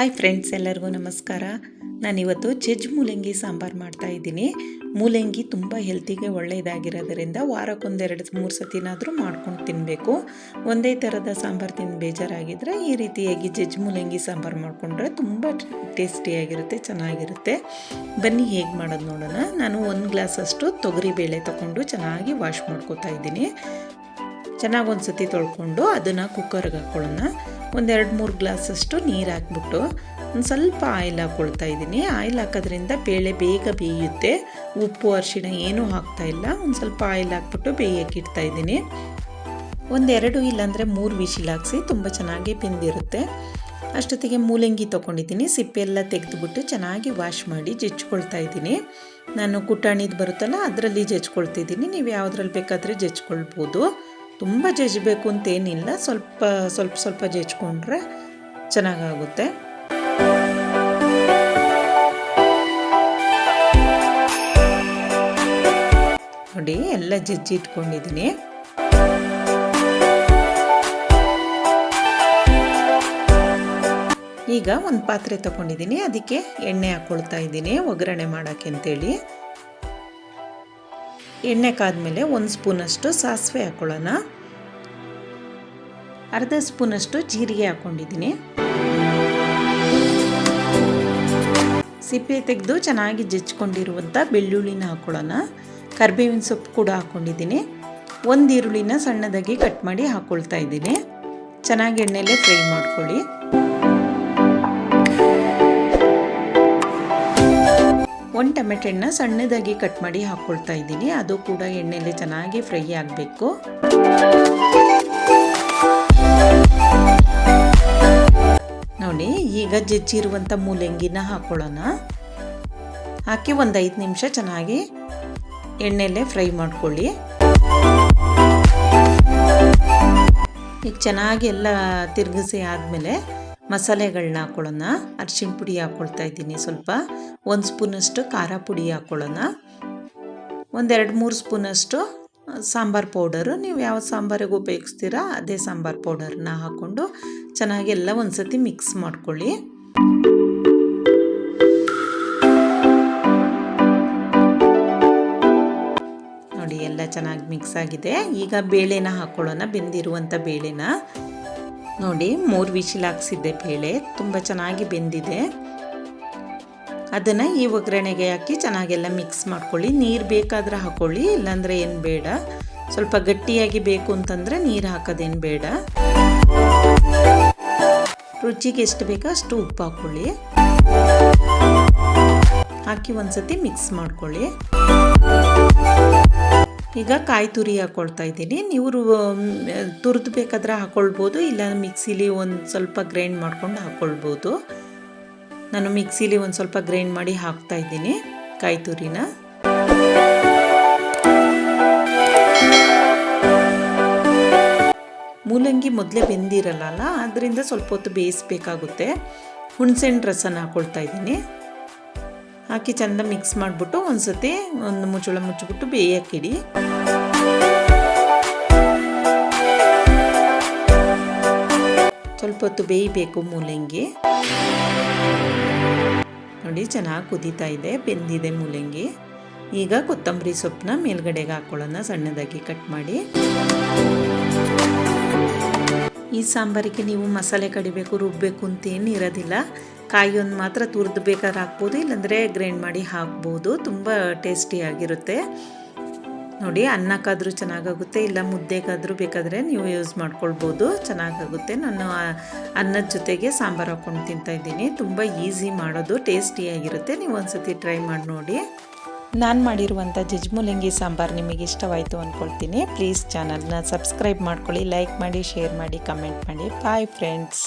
Hi friends ಎಲ್ಲರಿಗೂ ನಮಸ್ಕಾರ. ನಾನಿವತ್ತು ಚೆಜ್ ಮೂಲಂಗಿ ಸಾಂಬಾರು ಮಾಡ್ತಾ ಇದ್ದೀನಿ. ಮೂಲಂಗಿ ತುಂಬ ಹೆಲ್ತಿಗೆ ಒಳ್ಳೆಯದಾಗಿರೋದರಿಂದ ವಾರಕ್ಕೊಂದೆರಡು, ಮೂರು ಸತಿನಾದರೂ ಮಾಡ್ಕೊಂಡು ತಿನ್ನಬೇಕು ಒಂದೇ ಥರದ ಸಾಂಬಾರು ತಿಂದು ಬೇಜಾರಾಗಿದ್ದರೆ ಈ ರೀತಿಯಾಗಿ ಜಜ್ ಮೂಲಂಗಿ ಸಾಂಬಾರು ಮಾಡಿಕೊಂಡ್ರೆ ತುಂಬ ಟೇಸ್ಟಿಯಾಗಿರುತ್ತೆ ಚೆನ್ನಾಗಿರುತ್ತೆ. ಬನ್ನಿ ಹೇಗೆ ಮಾಡೋದು ನೋಡೋಣ. ನಾನು ಒಂದು ಗ್ಲಾಸಷ್ಟು ತೊಗರಿಬೇಳೆ ತೊಗೊಂಡು ಚೆನ್ನಾಗಿ ವಾಶ್ ಮಾಡ್ಕೋತಾ ಇದ್ದೀನಿ. ಚೆನ್ನಾಗಿ ಒಂದು ಸತಿ ತೊಳ್ಕೊಂಡು ಅದನ್ನು ಕುಕ್ಕರ್ಗೆ ಹಾಕ್ಕೊಳ್ಳೋಣ ಒಂದೆರಡು ಮೂರು ಗ್ಲಾಸಷ್ಟು ನೀರು ಹಾಕ್ಬಿಟ್ಟು ಒಂದು ಸ್ವಲ್ಪ ಆಯಿಲ್ ಹಾಕ್ಕೊಳ್ತಾ ಇದ್ದೀನಿ. ಆಯಿಲ್ ಹಾಕೋದ್ರಿಂದ ಬೇಳೆ ಬೇಗ ಬೇಯುತ್ತೆ. ಉಪ್ಪು, ಅರಿಶಿಣ ಏನೂ ಹಾಕ್ತಾ ಇಲ್ಲ. ಒಂದು ಸ್ವಲ್ಪ ಆಯಿಲ್ ಹಾಕ್ಬಿಟ್ಟು ಬೇಯಕ್ಕೆ ಇಡ್ತಾ ಇದ್ದೀನಿ. ಒಂದೆರಡು ಇಲ್ಲಾಂದರೆ ಮೂರು ವಿಶಿಲ್ ಹಾಕ್ಸಿ ತುಂಬ ಚೆನ್ನಾಗಿ ಬೆಂದಿರುತ್ತೆ. ಅಷ್ಟೊತ್ತಿಗೆ ಮೂಲಂಗಿ ತೊಗೊಂಡಿದ್ದೀನಿ. ಸಿಪ್ಪೆಲ್ಲ ತೆಗೆದುಬಿಟ್ಟು ಚೆನ್ನಾಗಿ ವಾಶ್ ಮಾಡಿ ಜಜ್ಕೊಳ್ತಾ ಇದ್ದೀನಿ. ನಾನು ಕುಟಾಣಿದು ಬರುತ್ತಲ್ಲ, ಅದರಲ್ಲಿ ಜಜ್ಕೊಳ್ತಿದ್ದೀನಿ ನೀವು ಯಾವುದ್ರಲ್ಲಿ ಬೇಕಾದರೆ ಜಜ್ಕೊಳ್ಬೋದು ತುಂಬ ಜಜ್ಬೇಕು ಅಂತೇನಿಲ್ಲ ಸ್ವಲ್ಪ ಸ್ವಲ್ಪ ಸ್ವಲ್ಪ ಜಜ್ಜಿಕೊಂಡ್ರೆ ಚೆನ್ನಾಗಾಗುತ್ತೆ. ನೋಡಿ, ಎಲ್ಲ ಜಜ್ಜಿ ಇಟ್ಕೊಂಡಿದ್ದೀನಿ. ಈಗ ಒಂದು ಪಾತ್ರೆ ತಗೊಂಡಿದ್ದೀನಿ. ಅದಕ್ಕೆ ಎಣ್ಣೆ ಹಾಕ್ಕೊಳ್ತಾ ಇದ್ದೀನಿ. ಒಗ್ಗರಣೆ ಮಾಡೋಕ್ಕೆ ಅಂತೇಳಿ. ಎಣ್ಣೆ ಕಾದ್ಮೇಲೆ ಒಂದು ಸ್ಪೂನಷ್ಟು ಸಾಸಿವೆ ಹಾಕ್ಕೊಳ್ಳೋಣ ಅರ್ಧ ಸ್ಪೂನಷ್ಟು ಜೀರಿಗೆ ಹಾಕ್ಕೊಂಡಿದ್ದೀನಿ ಸಿಪ್ಪೆ ತೆಗೆದು ಚೆನ್ನಾಗಿ ಜಜ್ಕೊಂಡಿರುವಂಥ ಬೆಳ್ಳುಳ್ಳಿನ ಹಾಕ್ಕೊಳ್ಳೋಣ ಕರ್ಬೇವಿನ ಸೊಪ್ಪು ಕೂಡ ಹಾಕ್ಕೊಂಡಿದ್ದೀನಿ ಒಂದು ಈರುಳ್ಳಿನ ಸಣ್ಣದಾಗಿ ಕಟ್ ಮಾಡಿ ಹಾಕ್ಕೊಳ್ತಾ ಇದ್ದೀನಿ. ಚೆನ್ನಾಗಿ ಎಣ್ಣೆಲೆ ಫ್ರೈ ಮಾಡ್ಕೊಳ್ಳಿ. ಒಂದು ಟೊಮೆಟೆಣ್ಣ ಸಣ್ಣದಾಗಿ ಕಟ್ ಮಾಡಿ ಹಾಕ್ಕೊಳ್ತಾ ಇದ್ದೀನಿ. ಅದು ಕೂಡ ಎಣ್ಣೆಯಲ್ಲಿ ಚೆನ್ನಾಗಿ ಫ್ರೈ ಆಗಬೇಕು. ನೋಡಿ, ಈಗ ಜಜ್ಜಿರುವಂಥ ಮೂಲಂಗಿನ ಹಾಕ್ಕೊಳ್ಳೋಣ ಹಾಕಿ ಒಂದು ಐದು ನಿಮಿಷ ಚೆನ್ನಾಗಿ ಎಣ್ಣೆಯಲ್ಲೇ ಫ್ರೈ ಮಾಡ್ಕೊಳ್ಳಿ. ಈಗ ಚೆನ್ನಾಗಿ ಎಲ್ಲ ತಿರುಗಿಸಿ ಆದಮೇಲೆ ಮಸಾಲೆಗಳನ್ನ ಹಾಕೊಳ್ಳೋಣ. ಅರಿಶಿಣ ಪುಡಿ ಹಾಕ್ಕೊಳ್ತಾ ಇದ್ದೀನಿ ಸ್ವಲ್ಪ. ಒಂದು ಸ್ಪೂನಷ್ಟು ಖಾರ ಪುಡಿ ಹಾಕ್ಕೊಳ್ಳೋಣ ಒಂದೆರಡು ಮೂರು ಸ್ಪೂನಷ್ಟು ಸಾಂಬಾರು ಪೌಡರು. ನೀವು ಯಾವ ಸಾಂಬಾರಿಗೆ ಉಪಯೋಗಿಸ್ತೀರಾ ಅದೇ ಸಾಂಬಾರು ಪೌಡರ್ನ ಹಾಕ್ಕೊಂಡು ಚೆನ್ನಾಗಿ ಎಲ್ಲ ಒಂದು ಸತಿ ಮಿಕ್ಸ್ ಮಾಡ್ಕೊಳ್ಳಿ. ನೋಡಿ ಎಲ್ಲ ಚೆನ್ನಾಗಿ ಮಿಕ್ಸ್ ಆಗಿದೆ. ಈಗ ಬೇಳೆನ ಹಾಕ್ಕೊಳ್ಳೋಣ ಬೆಂದಿರುವಂಥ ಬೇಳೆನ. ನೋಡಿ, ಮೂರು ವಿಶಿಲ್ ಹಾಕ್ಸಿದ್ದೆ ಬೇಳೆ. ತುಂಬ ಚೆನ್ನಾಗಿ ಬೆಂದಿದೆ. ಅದನ್ನು ಈ ಒಗ್ಗರಣೆಗೆ ಹಾಕಿ ಚೆನ್ನಾಗೆಲ್ಲ ಮಿಕ್ಸ್ ಮಾಡ್ಕೊಳ್ಳಿ. ನೀರು ಬೇಕಾದರೆ ಹಾಕ್ಕೊಳ್ಳಿ ಇಲ್ಲಾಂದರೆ ಏನು ಬೇಡ. ಸ್ವಲ್ಪ ಗಟ್ಟಿಯಾಗಿ ಬೇಕು ಅಂತಂದರೆ ನೀರು ಹಾಕೋದೇನು ಬೇಡ. ರುಚಿಗೆ ಎಷ್ಟು ಬೇಕೋ ಅಷ್ಟು ಉಪ್ಪು ಹಾಕ್ಕೊಳ್ಳಿ ಹಾಕಿ ಒಂದ್ಸತಿ ಮಿಕ್ಸ್ ಮಾಡ್ಕೊಳ್ಳಿ. ಈಗ ಕಾಯಿ ತುರಿ ಹಾಕ್ಕೊಳ್ತಾ ಇದ್ದೀನಿ. ನೀವು ತುರಿದು ಬೇಕಾದ್ರೆ ಹಾಕ್ಕೊಳ್ಬೋದು ಇಲ್ಲ ಮಿಕ್ಸಿಲಿ ಒಂದು ಸ್ವಲ್ಪ ಗ್ರೈಂಡ್ ಮಾಡ್ಕೊಂಡು ಹಾಕ್ಕೊಳ್ಬೋದು ನಾನು ಮಿಕ್ಸಿಲಿ ಒಂದು ಸ್ವಲ್ಪ ಗ್ರೈಂಡ್ ಮಾಡಿ ಹಾಕ್ತಾ ಇದ್ದೀನಿ ಕಾಯಿ ತುರಿನ. ಮೂಲಂಗಿ ಮೊದಲೇ ಬೆಂದಿರಲ್ಲ ಅದರಿಂದ ಸ್ವಲ್ಪ ಹೊತ್ತು ಬೇಯಿಸಬೇಕಾಗುತ್ತೆ. ಹುಣಸೆಹಣ್ಣು ರಸನ ಹಾಕ್ಕೊಳ್ತಾ ಇದ್ದೀನಿ. ಹಾಕಿ ಚೆಂದ ಮಿಕ್ಸ್ ಮಾಡಿಬಿಟ್ಟು ಒಂದು ಸತಿ ಒಂದು ಮುಚ್ಚಳ ಮುಚ್ಚಿಬಿಟ್ಟು ಬೇಯಕ್ಕಿಡಿ. ಸ್ವಲ್ಪ ಹೊತ್ತು ಬೇಯಬೇಕು ಮೂಲಂಗಿ. ನೋಡಿ ಚೆನ್ನಾಗಿ ಕುದೀತಾ ಇದೆ, ಬೆಂದಿದೆ ಮೂಲಂಗಿ. ಈಗ ಕೊತ್ತಂಬರಿ ಸೊಪ್ಪನ್ನ ಮೇಲ್ಗಡೆಗೆ ಹಾಕೊಳ್ಳೋಣ, ಸಣ್ಣದಾಗಿ ಕಟ್ ಮಾಡಿ. ಈ ಸಾಂಬಾರಿಗೆ ನೀವು ಮಸಾಲೆ ಕಡಿಬೇಕು ರುಬ್ಬಬೇಕು ಅಂತೇನು ಇರೋದಿಲ್ಲ. ಕಾಯಿ ಒಂದು ಮಾತ್ರ ತುರಿದು ಬೇಕಾದ್ರೆ ಹಾಕ್ಬೋದು, ಇಲ್ಲಾಂದರೆ ಗ್ರೈಂಡ್ ಮಾಡಿ ಹಾಕ್ಬೋದು. ತುಂಬ ಟೇಸ್ಟಿಯಾಗಿರುತ್ತೆ ನೋಡಿ, ಅನ್ನಕ್ಕಾದರೂ ಚೆನ್ನಾಗಾಗುತ್ತೆ, ಇಲ್ಲ ಮುದ್ದೆಗಾದರೂ ಬೇಕಾದರೆ ನೀವು ಯೂಸ್ ಮಾಡ್ಕೊಳ್ಬೋದು, ಚೆನ್ನಾಗಾಗುತ್ತೆ. ನಾನು ಅನ್ನದ ಜೊತೆಗೆ ಸಾಂಬಾರು ಹಾಕ್ಕೊಂಡು ತಿಂತಾಯಿದ್ದೀನಿ ತುಂಬ ಈಸಿ ಮಾಡೋದು ಟೇಸ್ಟಿಯಾಗಿರುತ್ತೆ ನೀವು ಒಂದ್ಸತಿ ಟ್ರೈ ಮಾಡಿ ನೋಡಿ. ನಾನು ಮಾಡಿರುವಂಥ ಜಜ್ಮುಲಂಗಿ ಸಾಂಬಾರು ನಿಮಗೆ ಇಷ್ಟವಾಯಿತು ಅಂದ್ಕೊಳ್ತೀನಿ ಪ್ಲೀಸ್ ಚಾನಲ್ನ ಸಬ್ಸ್ಕ್ರೈಬ್ ಮಾಡ್ಕೊಳ್ಳಿ, ಲೈಕ್ ಮಾಡಿ, ಶೇರ್ ಮಾಡಿ, ಕಮೆಂಟ್ ಮಾಡಿ. Bye friends.